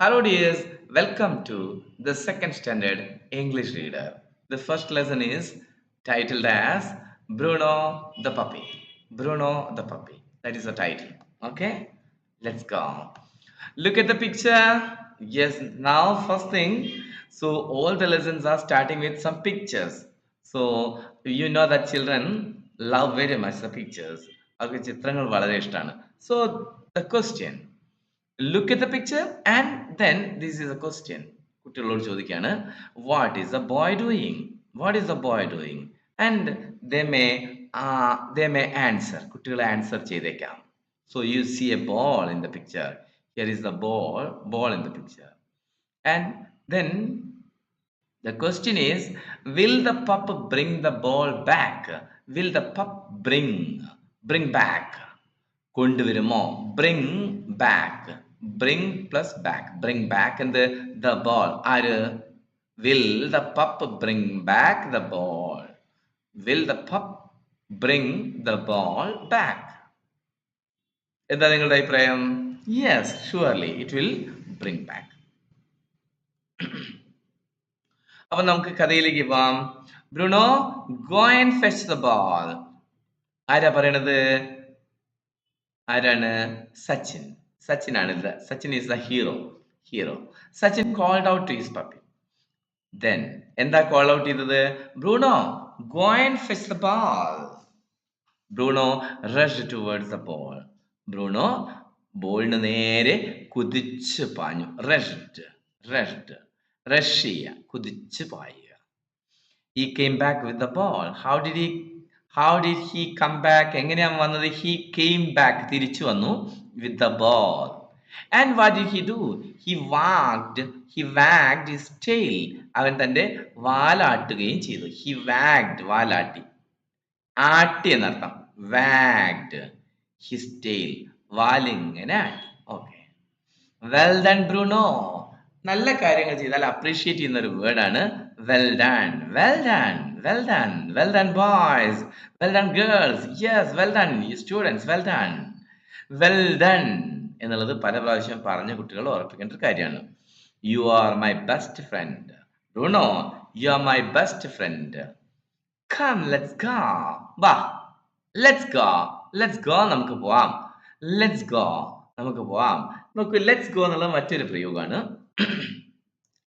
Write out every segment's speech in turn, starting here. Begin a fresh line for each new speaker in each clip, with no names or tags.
Hello, dears. Welcome to the second standard English reader. The first lesson is titled as Bruno the Puppy. Bruno the Puppy. That is the title. Okay, let's go. Look at the picture. Yes, now, first thing. So, all the lessons are starting with some pictures. So, you know that children love very much the pictures. അവർക്ക് ചിത്രങ്ങൾ വളരെ ഇഷ്ടമാണ് so the question look at the picture and then this is a question കുട്ടികളോട് ചോദിക്കുകയാണ് what is the boy doing what is the boy doing and they may they may answer കുട്ടികൾ answer ചെയ്തേക്കാം. So you see a ball in the picture here is the ball ball in the picture and then The question is, will the pup bring the ball back? Will the pup bring, bring back? കൊണ്ടുവരുമോ? Bring back bring plus back bring back എന്ത്? The ball ആര്? Will the pup bring back the ball will the pup bring the ball back എന്താ നിങ്ങളുടെ അഭിപ്രായം? Yes surely it will bring back അപ്പൊ നമുക്ക് കഥയിലേക്ക് പോവാം. Bruno go and fetch the ball ആരാ പറയണത്? ആരാണ്? സച്ചിൻ. സച്ചിൻ ആണ് Sachin is the hero hero Sachin called out to his puppy then എന്താ കോൾ ഔട്ട് ചെയ്തത്? Bruno go and fetch the ball Bruno rush towards the ball Bruno ബോളിന് നേരെ കുതിച്ച് പാഞ്ഞു. Rushed rushed rush ചെയ്യുക. കുതിച്ച് പായുക. ഈ came back with the ball how did he how did he come back എങ്ങനെയാണ് വന്നത്? ഹി കെയിം ബാക്ക് തിരിച്ചു വന്നു with the ball and what did he do he wagged he wagged his tail അവൻ തന്റെ വാലാട്ടുകയും ചെയ്തു. ഹി വാഗ്ഡ് വാലാട്ടി. ആട്ടി എന്നർത്ഥം. വാഗ്ഡ് ഹിസ് ടെയിൽ വാലിങ്ങനെ ആട്ടി. ഓക്കെ വെൽ ഡൺ ബ്രൂണോ നല്ല കാര്യങ്ങൾ ചെയ്താൽ അപ്രീഷിയേറ്റ് ചെയ്യുന്ന ഒരു വേർഡാണ് well done well done well done well done boys well done girls yes well done students. Well done. Well done എന്നുള്ളത് പല പ്രാവശ്യം പറഞ്ഞ കുട്ടികൾ ഉറപ്പിക്കേണ്ട ഒരു കാര്യമാണ്. You are my best friend Bruno you are my best friend come let's go വാ let's go let's go നമുക്ക് പോവാം. ലെറ്റ്സ് ഗോ നമുക്ക് പോവാം. നോക്കൂ ലെറ്റ്സ് ഗോ എന്നുള്ള മറ്റൊരു പ്രയോഗമാണ്.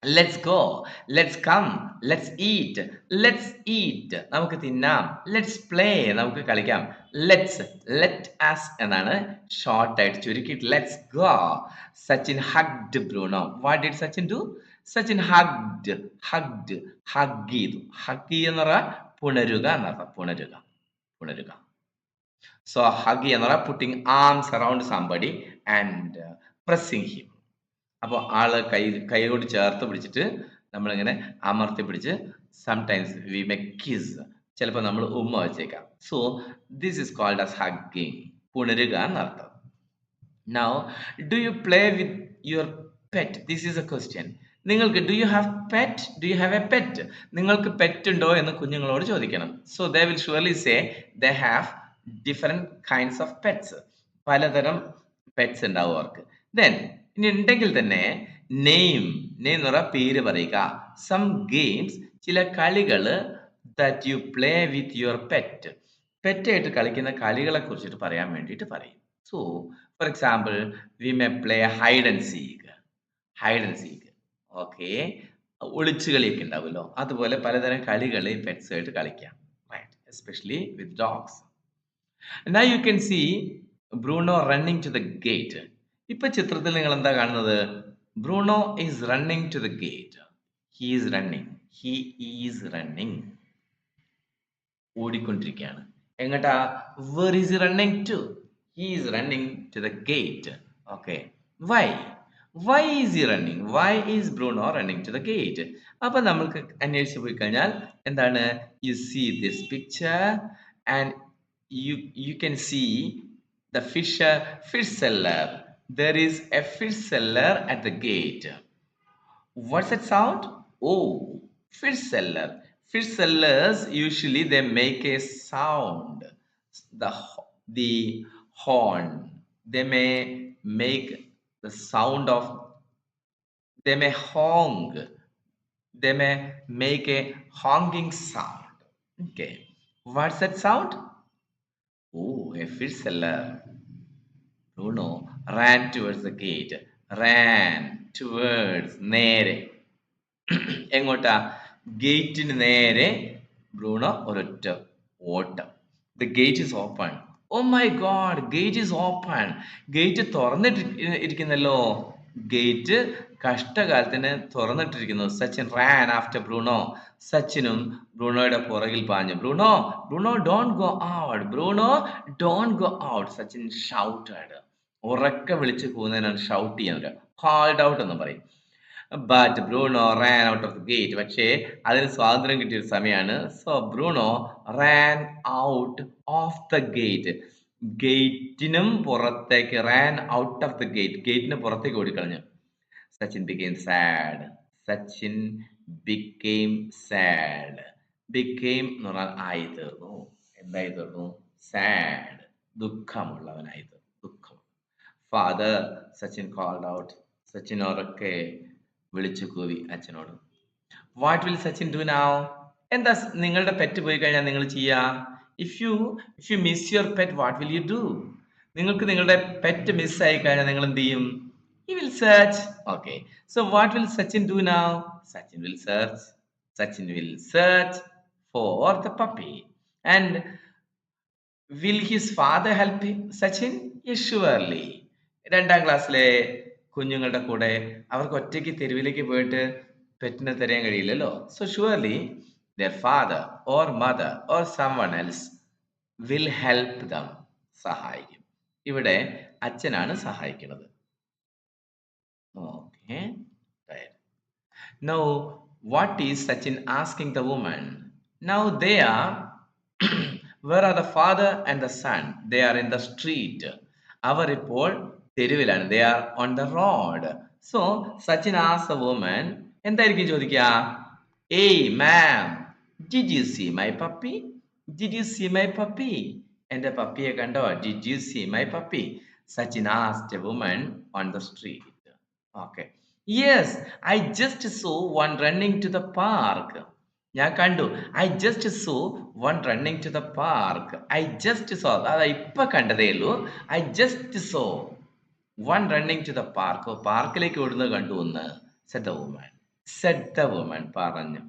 Let's go let's come let's eat let's eat നമുക്ക് തിന്നാം. ലെറ്റ്സ് പ്ലേ നമുക്ക് കളിക്കാം. ലെറ്റ്സ് ലെറ്റ് ആസ് എന്നാണ് ഷോർട്ട് ആയിട്ട് ചുരുക്കിയിട്ട്. Let's go Sachin hugged Bruno? What did Sachin do Sachin hugged hugged hug ചെയ്തു. ഹഗ് എന്ന് പറഞ്ഞാൽ പുണരുക എന്നർത്ഥം പുണരുക. പുണരുക. സോ ഹഗ് എന്ന് പറഞ്ഞാൽ putting arms around somebody and pressing him അപ്പോൾ ആൾ കൈ കൈകൊണ്ട് ചേർത്ത് പിടിച്ചിട്ട് നമ്മളിങ്ങനെ അമർത്തി പിടിച്ച് സംടൈംസ് വി മെ കിസ് ചിലപ്പോൾ നമ്മൾ ഉമ്മ വെച്ചേക്കാം. So this is called as hugging പുണരുക എന്നർത്ഥം. Now do you play with your pet this is a question നിങ്ങൾക്ക് do you have pet do you have a pet നിങ്ങൾക്ക് പെറ്റ് ഉണ്ടോ എന്ന് കുഞ്ഞുങ്ങളോട് ചോദിക്കണം. So they will surely say they have different kinds of pets പലതരം pets ഉണ്ടാവും അവർക്ക്. Then ഇനി ഉണ്ടെങ്കിൽ തന്നെ നെയിം നെയിം എന്ന് പറഞ്ഞാൽ പേര് പറയുക. സം ഗെയിംസ് ചില കളികൾ that you play with your pet പെറ്റായിട്ട് കളിക്കുന്ന കളികളെ കുറിച്ചിട്ട് പറയാൻ വേണ്ടിയിട്ട് പറയും. So for example we may play hide and seek hide and seek okay ഒളിച്ചു കളിയൊക്കെ ഉണ്ടാവുമല്ലോ. അതുപോലെ പലതരം കളികൾ പെറ്റ്സ് ആയിട്ട് കളിക്കാം. Right especially with dogs now you can see Bruno running to the gate ഇപ്പൊ ചിത്രത്തിൽ നിങ്ങൾ എന്താ കാണുന്നത്? Bruno is running to the gate he running he is running ഓടിക്കൊണ്ടിരിക്കുകയാണ്. എങ്ങട്ടാ? Where is running to he is running to the gate okay why why is he running why is Bruno running to the gate അപ്പൊ നമ്മൾക്ക് അന്വേഷിച്ച് പോയി കഴിഞ്ഞാൽ എന്താണ്? You see this picture and you you can see the fish fish seller there is a fish seller at the gate. What's that sound? Oh, fish seller. Fish sellers usually they make a sound. The the horn. They may make the sound of they may honk they may make a honking sound okay what's that sound oh a fish seller Bruno ran towards the gate ran towards നേരെ. എങ്ങോട്ടാ? ഗേറ്റിന് നേരെ Bruno ഒരൊറ്റ ഓട്ടം. The gate is open oh my God gate is open gate തുറന്നിട്ട് ഇരിക്കുന്നല്ലോ. Gate കഷ്ടകാലത്തിന് തുറന്നിട്ടിരിക്കുന്നു. Sachin ran after Bruno. സച്ചിനും ബ്രൂണോയുടെ പുറകിൽ പാഞ്ഞു. Bruno Bruno don't go out Bruno don't go out Sachin shouted ഉറക്കെ വിളിച്ച് പോകുന്നതിനാണ് ഷൗട്ട് ചെയ്യാൻ വരിക ഹാൾഡ് ഔട്ട് എന്ന് പറയും. But Bruno ran out of the gate പക്ഷേ അതിന് സ്വാതന്ത്ര്യം കിട്ടിയ ഒരു സമയമാണ് so Bruno ran out of the gate ഗേറ്റിനും പുറത്തേക്ക് ran out of the gate ഗേറ്റിന് പുറത്തേക്ക് ഓടിക്കളഞ്ഞു Sachin became sad Sachin became sad became എന്ന് പറഞ്ഞാൽ ആയി തീർന്നു എന്തായി തീർന്നു സാഡ് ദുഃഖമുള്ളവനായി തീർന്നു. Father Sachin called out Sachin ഉറക്കെ വിളിച്ചു കൂവി അച്ഛനോട്. What will Sachin do now എന്താ നിങ്ങളുടെ പെറ്റ് പോയി കഴിഞ്ഞാൽ നിങ്ങൾ ചെയ്യാ? If you if you miss your pet what will you do നിങ്ങൾക്ക് നിങ്ങളുടെ പെറ്റ് മിസ് ആയി കഴിഞ്ഞാൽ നിങ്ങൾ എന്ത് ചെയ്യും? He will search okay so what will Sachin do now? Sachin will search Sachin will search for the puppy and will his father help Sachin sachin? Surely രണ്ടാം ക്ലാസ്സിലെ കുഞ്ഞുങ്ങളുടെ കൂടെ അവർക്ക് ഒറ്റയ്ക്ക് തെരുവിലേക്ക് പോയിട്ട് പെറ്റിനെ തരാൻ കഴിയില്ലല്ലോ. So surely their father or mother or someone else will help them സഹായിക്കും. ഇവിടെ അച്ഛനാണ് സഹായിക്കുന്നത്. Okay, now what is Sachin asking the the now Now where are, where father and the son they are in the the അവർ ഇപ്പോൾ തെരുവിലാണ്. They are on the road so Sachin as a woman എന്തായിരിക്കും ചോദിക്കുക? Hey ma'am did you see my puppy did you see my puppy എന്റെ പപ്പിയെ കണ്ടോ? Did you see my puppy Sachin asked a woman on the street okay yes I just saw one running to the park ഞാൻ കണ്ടു. I just saw one running to the park I just saw അതാ ഇപ്പൊ കണ്ടതേ ഉള്ളൂ. I just saw one running to the park പാർക്കിലേക്ക് ഓടുന്നത് കണ്ടു എന്ന് said the woman said the woman പറഞ്ഞു.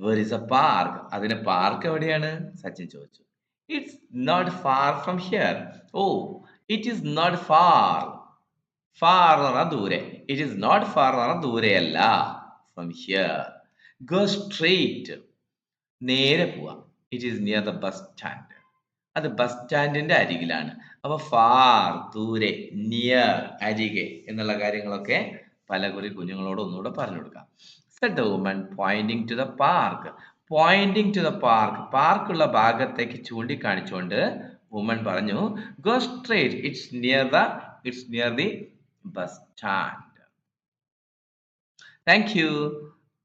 വേർ ഇസ് എ പാർക്ക് അതിന് പാർക്ക് എവിടെയാണ്? സച്ചിൻ ചോദിച്ചു. It's not far from here oh it is not far far എന്ന് പറഞ്ഞാൽ ദൂരെ. ഇറ്റ് ഈസ് നോട്ട് ഫാർ എന്ന് പറഞ്ഞാൽ ദൂരെയല്ല. ഫ്രം ഹിയർ ഗോ സ്ട്രെയിറ്റ് നേരെ പോവാ. It is near the bus stand അത് ബസ് സ്റ്റാൻഡിന്റെ അരികിലാണ്. അപ്പൊ ഫാർ ദൂരെ നിയർ അരികെ എന്നുള്ള കാര്യങ്ങളൊക്കെ പല കുറി കുഞ്ഞുങ്ങളോട് ഒന്നുകൂടെ പറഞ്ഞു കൊടുക്കാം. Said the woman pointing to the park pointing to the park പാർക്കുള്ള ഭാഗത്തേക്ക് ചൂണ്ടിക്കാണിച്ചുകൊണ്ട് വുമൻ പറഞ്ഞു go straight it's near the it's near the bus stand thank you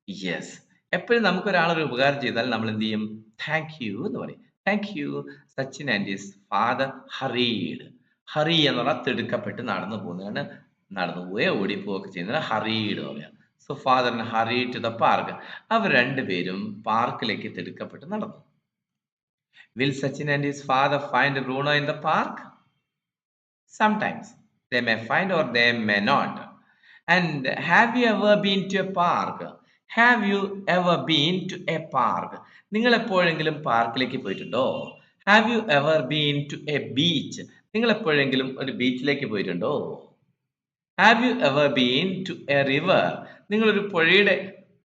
yes എപ്പോഴും നമുക്ക് ഒരാൾ ഒരു ഉപകാരം ചെയ്താൽ നമ്മൾ എന്ത് ചെയ്യും? താങ്ക് യു എന്ന് പറയും. Thank you Sachin and his father hurried hurry എന്ന് പറഞ്ഞാൽ തിടുക്കപ്പെട്ട് നടന്നു പോകുന്നതാണ്. നടന്നു പോവുകയോ ഓടിപ്പോവുകയൊക്കെ ചെയ്യുന്നത് ഹറീഡ് പറയാം സോ ഫാദറിന് ഹറി ടു ദ പാർക്ക് അവർ രണ്ടുപേരും പാർക്കിലേക്ക് തിടുക്കപ്പെട്ട് നടന്നു. Will Sachin and his father find Bruno in the park sometimes they may find or they may not and have you ever been to a park? Have you ever been to a park നിങ്ങൾ എപ്പോഴെങ്കിലും പാർക്കിലേക്ക് പോയിട്ടുണ്ടോ? Have you ever been to a beach നിങ്ങൾ എപ്പോഴെങ്കിലും ഒരു ബീച്ചിലേക്ക് പോയിട്ടുണ്ടോ? Have you ever been to a river നിങ്ങൾ ഒരു പുഴയുടെ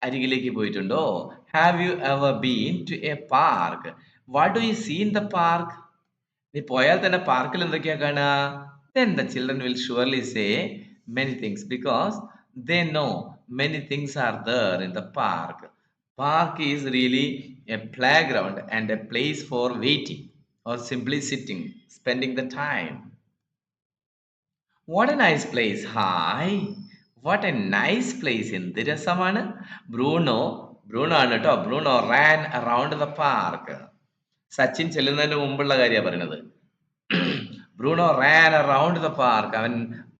അരികിലേക്ക് പോയിട്ടുണ്ടോ? Have you ever been to a park what do you see in the park നീ പോയാൽ തന്നെ പാർക്കിൽ എന്തൊക്കെയാ കാണുക? Then the children will surely say many things because they know many things are there in the park. Park is really a playground and a place for waiting or simply sitting, spending the time. What a nice place. Hi. What a nice place. എന്ത് രസമാണ് Bruno Bruno ആണ് കേട്ടോ Bruno ran around the park Sachin ചെല്ലുന്നതിന് മുമ്പുള്ള കാര്യമാണ് പറയുന്നത് Bruno ran around the park അവൻ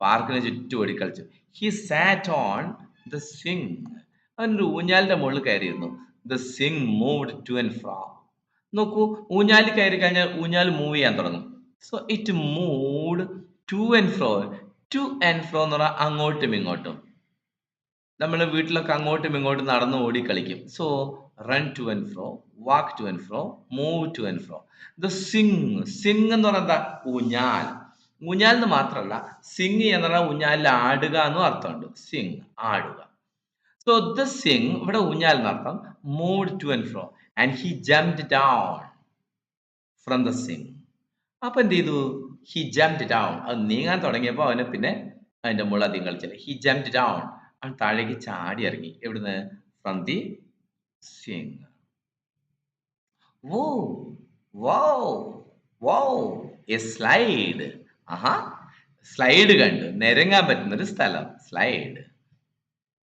പാർക്കിന് ചുറ്റും ഓടിക്കളിച്ചു he sat on the swing അവനൊരു ഊഞ്ഞാലിന്റെ മുകളിൽ കയറിയിരുന്നു. The swing moved to and fro നോക്കൂ ഊഞ്ഞാലിൽ കയറി കഴിഞ്ഞാൽ ഊഞ്ഞാൽ മൂവ് ചെയ്യാൻ തുടങ്ങും. So it moved to and fro to and fro എന്ന് പറഞ്ഞാൽ അങ്ങോട്ടും ഇങ്ങോട്ടും. നമ്മൾ വീട്ടിലൊക്കെ അങ്ങോട്ടും ഇങ്ങോട്ടും നടന്ന് ഓടി കളിക്കും. So run to and fro walk to and fro move to and fro the swing swing എന്ന് പറഞ്ഞാൽ എന്താ? ഊഞ്ഞാൽ. ഊഞ്ഞാൽ എന്ന് മാത്രമല്ല സിങ് എന്ന് പറഞ്ഞാൽ ഊഞ്ഞാലിൽ ആടുക എന്നും അർത്ഥമുണ്ട്. സിങ് ആടുക. സോ ദ സിംഗ് ഇവിടെ ഊഞ്ഞാൽ എന്നർത്ഥം moved to and fro and he jumped down from the swing. അപ്പൊ എന്ത് ചെയ്തു? ഹി ജംപ്ഡ് ഡൗൺ അത് നീങ്ങാൻ തുടങ്ങിയപ്പോൾ അവന് പിന്നെ അതിന്റെ മുള അധികം കളിച്ചില്ല. ഹി ജംപ്ഡ് ഡൗൺ അവൻ താഴേക്ക് ചാടി ഇറങ്ങി. എവിടുന്ന്? From the swing. Whoa whoa whoa A slide Aaha. Slide കണ്ടു. നിരങ്ങാൻ പറ്റുന്ന ഒരു സ്ഥലം. സ്ലൈഡ്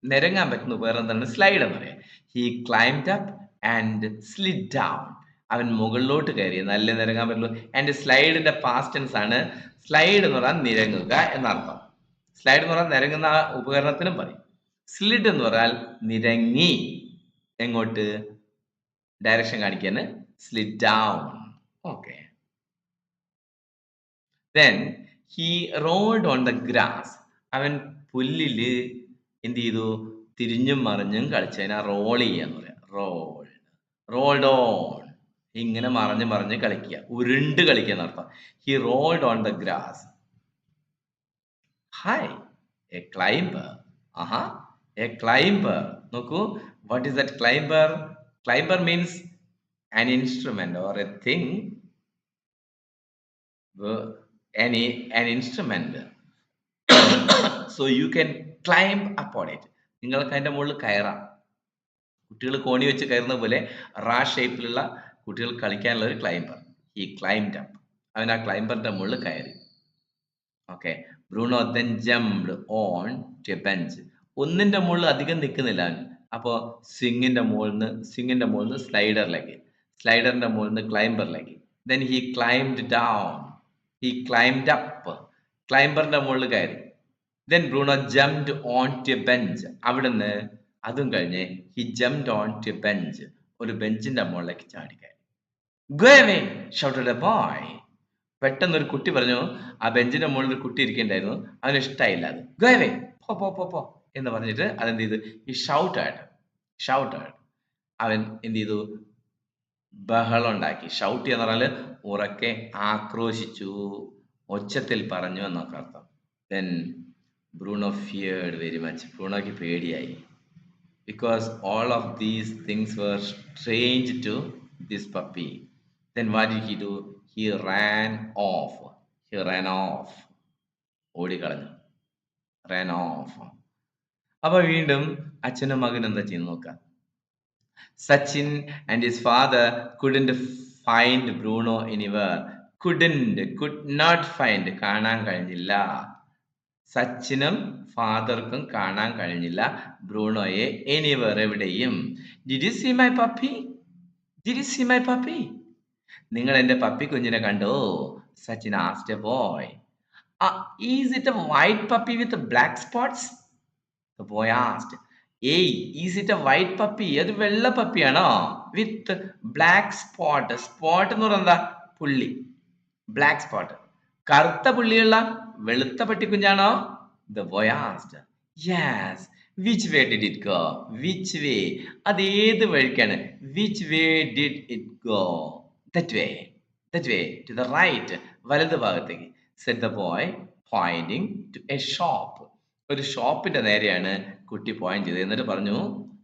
നിരങ്ങാൻ പറ്റുന്ന വേറെ എന്താണ് സ്ലൈഡ് എന്ന് പറയാം. He climbed up and slid down അവൻ മുകളിലോട്ട് കയറി. നല്ല നിരങ്ങാൻ പറ്റുള്ളൂ. ആൻഡ് സ്ലൈഡിന്റെ പാസ്റ്റ് ടെൻസ് ആണ്. സ്ലൈഡ് എന്ന് പറഞ്ഞാൽ നിരങ്ങുക എന്നർത്ഥം. സ്ലൈഡ് എന്ന് പറഞ്ഞാൽ നിരങ്ങുന്ന ഉപകരണത്തിനും പറയും. സ്ലിഡ് എന്ന് പറഞ്ഞാൽ നിരങ്ങി. എങ്ങോട്ട്? ഡയറക്ഷൻ കാണിക്കാൻ slid down okay then he rolled on the grass അവൻ പുല്ലിൽ എന്ത് ചെയ്തു? തിരിഞ്ഞും മറിഞ്ഞും കളിച്ചു. അതിനാ റോൾ ചെയ്യാന്ന് പറയാം. റോൾ റോൾഡ് ഓൺ ഇങ്ങനെ മറിഞ്ഞ് മറിഞ്ഞ് കളിക്കുക. ഉരുണ്ട് കളിക്കുക എന്നർത്ഥം he rolled on the grass hi a climber Aaha. A climber നോക്കൂ. What is that climber climber means an instrument or a uh, any an instrument. So you can climb upon it. നിങ്ങൾക്ക് അതിന്റെ മുകളിൽ കയറാം. കുട്ടികൾ കോണി വെച്ച് കയറുന്ന പോലെ റാ ഷേപ്പിലുള്ള കുട്ടികൾ കളിക്കാനുള്ള ഒരു ക്ലൈംബർ. ഈ ക്ലൈംബ് അപ്പ് അവൻ ആ ക്ലൈംബറിന്റെ മുകളിൽ കയറി. Okay Bruno then jumped on to bench ഒന്നിന്റെ മുകളിൽ അധികം നിൽക്കുന്നില്ല അവൻ. അപ്പോൾ സ്വിങ്ങിന്റെ മുകളിൽ നിന്ന് സ്വിങ്ങിന്റെ മുകളിൽ നിന്ന് സ്ലൈഡറിലേക്ക് സ്ലൈഡറിന്റെ മുകളിൽ നിന്ന് ക്ലൈംബറിലേക്ക് then he climb down he climbed up ക്ലൈംബറിന്റെ മുകളിൽ കയറി. Then Bruno jumped on to bench അവിടുന്ന് അതും കഴിഞ്ഞ് he jumped on to bench ഒരു ബെഞ്ചിന്റെ മുകളിലേക്ക് ചാടി കയറി. Go away shouted a boy പെട്ടെന്ന് ഒരു കുട്ടി പറഞ്ഞു ആ ബെഞ്ചിന്റെ മുകളിൽ ഒരു കുട്ടി ഇരിക്കണ്ടായിരുന്നു. അവന് ഇഷ്ടമായില്ല അത്. ഗോ അവേ പോ പോ പോ പോ. എന്ന് പറഞ്ഞിട്ട് അതെന്ത് ചെയ്തു? ഈ ഷൗട്ടായിട്ട് ഷൗട്ടായിട്ട് അവൻ എന്ത് ചെയ്തു? ബഹളം ഉണ്ടാക്കി. ഷൗട്ട് എന്ന് പറഞ്ഞാൽ ഉറക്കെ ആക്രോശിച്ചു ഒച്ചത്തിൽ പറഞ്ഞു എന്നൊക്കെ അർത്ഥം. Then Bruno feared very much ബ്രൂണോയ്ക്ക് പേടിയായി. Because all of these things were strange to this puppy then what he do he ran off he ran off ഓടിക്കളഞ്ഞു. Ran off അപ്പൊ വീണ്ടും അച്ഛനും മകനും എന്താ ചെയ്യുന്നു നോക്കാം Sachin and his father couldn't find Bruno anywhere couldn't could not find കാണാൻ കഴിഞ്ഞില്ല. സച്ചിനും ഫാദർക്കും കാണാൻ കഴിഞ്ഞില്ല. ബ്രൂണോയെ എനിവർ എവിടെയും. Did see my puppy did see my puppy നിങ്ങൾ എന്റെ പപ്പി കുഞ്ഞിനെ കണ്ടോ? Sachin asked a boy is it a white puppy with black spots boy asked hey is it a white puppy അത് വെള്ള പപ്പിയാണോ വിത്ത് ബ്ലാക്ക് സ്പോട്ട് സ്പോട്ട് എന്ന് പറയുന്നത് എന്താ? പുള്ളി. ബ്ലാക്ക് സ്പോട്ട് കറുത്ത പുള്ളിയുള്ള വെളുത്ത പട്ടിക്കുഞ്ഞാണോ? The boy asked yes which way did it go which way അത് ഏത് വഴിക്കാണ്? Which way did it go that way that way to the right വലത് ഭാഗത്തേക്ക്. Said the boy pointing to a shop ഒരു ഷോപ്പിന്റെ നേരെയാണ് കുട്ടി പോയിന്റ് ചെയ്തത്. എന്നിട്ട് പറഞ്ഞു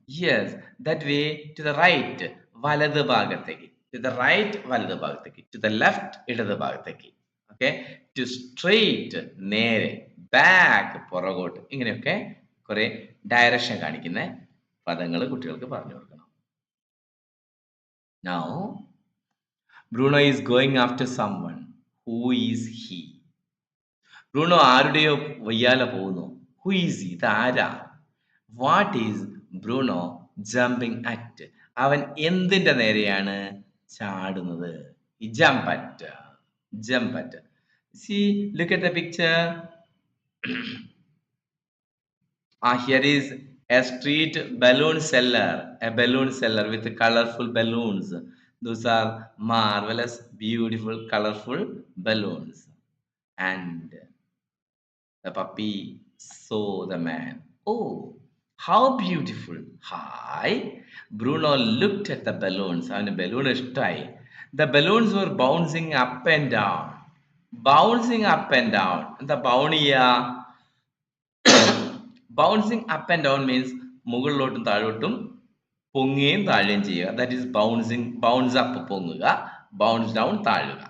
yes that way to the right വലത് ഭാഗത്തേക്ക്. ടു ദ റൈറ്റ് വലത് ഭാഗത്തേക്ക്. ടു ദ ലെഫ്റ്റ് ഇടത് ഭാഗത്തേക്ക്. ഓക്കെ ടു സ്ട്രെയിറ്റ് നേരെ. ബാക്ക് പുറകോട്ട്. ഇങ്ങനെയൊക്കെ കുറെ ഡയറക്ഷൻ കാണിക്കുന്ന പദങ്ങൾ കുട്ടികൾക്ക് പറഞ്ഞു കൊടുക്കണം. Now Bruno is going after someone who is he Bruno ആരുടെയോ വയ്യാലെ പോകുന്നു. ഹു ഈസ് ഇത് ആരാ what is Bruno jumping at അവൻ എന്തിന്റെ നേരെയാണ് ചാടുന്നത് see look at the picture Ah, here is a street balloon seller, a balloon seller with colorful balloons. Those are marvelous, beautiful, colorful balloons. And the puppy saw the man. Oh, how beautiful hi Bruno looked at the balloons അവന് balloon ഇഷ്ടമായി the balloons were bouncing up and down bouncing up and down എന്താ bounce ചെയ്യുക bouncing up and down means മുകളിലോട്ടും താഴോട്ടും പൊങ്ങുകയും താഴുകയും ചെയ്യുക. That is bouncing bounce up പൊങ്ങുക bounce down താഴുക.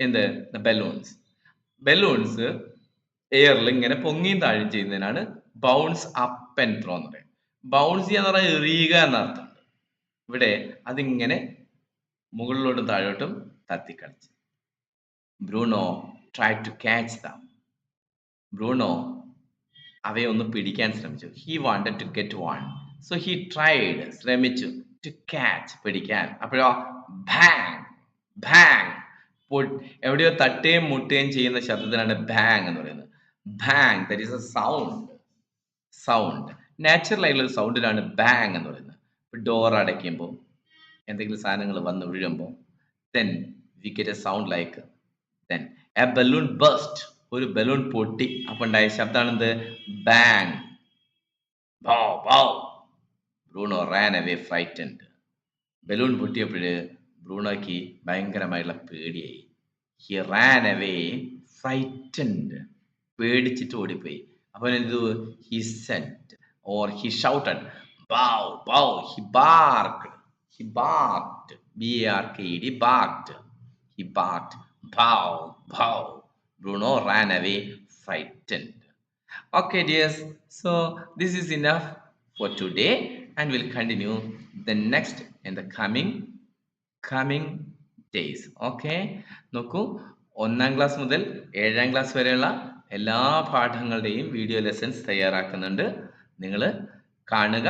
എന്ത്? ബലൂൺസ് ബലൂൺസ് എയറിൽ ഇങ്ങനെ പൊങ്ങിയും താഴുകയും ചെയ്യുന്നതിനാണ് ബൗൺസ് അപ്പ് ആൻഡ് ത്രോ എന്ന് പറയും. ബൗൺസ് ചെയ്യുക എന്ന് പറഞ്ഞാൽ എറിയുക എന്നർത്ഥം ഇവിടെ അതിങ്ങനെ മുകളിലോട്ടും താഴോട്ടും തത്തിക്കളിച്ച്. Bruno try to catch them Bruno അവയെ ഒന്ന് പിടിക്കാൻ ശ്രമിച്ചു. He wanted to get one so he tried ശ്രമിച്ചു. ടു ക്യാച്ച് പിടിക്കാൻ. അപ്പോഴോ ബാങ് ബാങ് എവിടെയോ തട്ടുകയും മുട്ടുകയും ചെയ്യുന്ന ശബ്ദത്തിനാണ് ബാങ് എന്ന് പറയുന്നത്. Bang that is a sound sound natural ആയിട്ടുള്ള ഒരു സൗണ്ടിനാണ് ബാങ് എന്ന് പറയുന്നത്. ഡോർ അടയ്ക്കുമ്പോൾ എന്തെങ്കിലും സാധനങ്ങൾ വന്ന് വീഴുമ്പോൾ then we get a sound like then a balloon burst ഒരു ബലൂൺ പൊട്ടി. അപ്പൊ ഉണ്ടായ ശബ്ദമാണ് എന്ത് bang Bruno ran away frightened balloon പൊട്ടിയപ്പോഴ് ബ്രൂണോയ്ക്ക് ഭയങ്കരമായിട്ടുള്ള പേടിയായി. ഹി റാൻ അവേ ഫ്രൈറ്റൻഡ് പേടിച്ചിട്ട് ഓടിപ്പോയി. അപ്പൊ എന്തു he saint or he shouted bow bow he bark he barked B R K D barked he barked bow bow Bruno ran away frightened. Okay, dears. So this is enough for today, and we'll continue the next in the coming coming days. Okay. നോക്കൂ ഒന്നാം class മുതൽ ഏഴാം class വരെയുള്ള എല്ലാ പാഠങ്ങളുടെയും video lessons തയ്യാറാക്കുന്നുണ്ട്. നിങ്ങൾ കാണുക